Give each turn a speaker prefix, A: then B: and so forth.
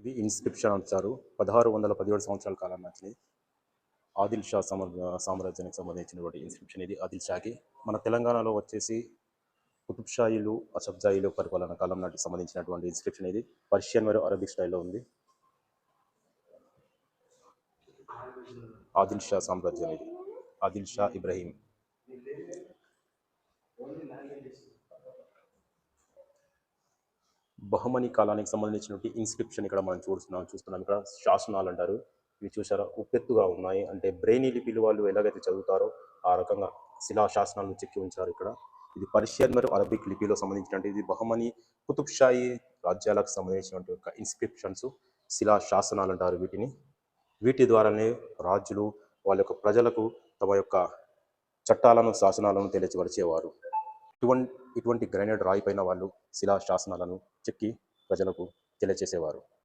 A: ఇది ఇన్స్క్రిప్షన్ అంటారు. పదహారు వందల పదిహేడు సంవత్సరాల కాలం నాటిది. ఆదిల్ షా సామ్రాజ్యానికి సంబంధించినటువంటి ఇన్స్క్రిప్షన్ ఇది ఆదిల్ షాకి. మన తెలంగాణలో వచ్చేసి కుతుబ్షాయిలు అసబ్జాయిలు పరిపాలన కాలం నాటికి సంబంధించినటువంటి ఇన్స్క్రిప్షన్ ఇది. పర్షియన్ మరియు అరబిక్ స్టైల్లో ఉంది. ఆదిల్ షా సామ్రాజ్యం ఇది. ఆదిల్ షా ఇబ్రహీం. బహుమని కాలానికి సంబంధించినటువంటి ఇన్స్క్రిప్షన్ ఇక్కడ మనం చూస్తున్నాం చూస్తున్నాం. ఇక్కడ శాసనాలు అంటారు ఇవి చూసారా? ఉప్పెత్తుగా ఉన్నాయి. అంటే బ్రెయినీ లిపిలు వాళ్ళు ఎలాగైతే చదువుతారో ఆ రకంగా శిలా శాసనాలను చెక్కి ఉంచారు ఇక్కడ. ఇది పర్షియన్ మరియు అరబిక్ లిపిలో సంబంధించినటువంటి ఇది బహుమని కుతుబ్షాయి రాజ్యాలకు సంబంధించినటువంటి యొక్క ఇన్స్క్రిప్షన్స్ శిలా శాసనాలు అంటారు వీటిని. వీటి ద్వారానే రాజులు వాళ్ళ యొక్క ప్రజలకు తమ యొక్క చట్టాలను శాసనాలను తెలియపరిచేవారు. ఇటువంటి ఇటువంటి గ్రానైట్ రాయిపైన వాళ్ళు శిలా శాసనాలను చెక్కి ప్రజలకు తెలియచేసేవారు.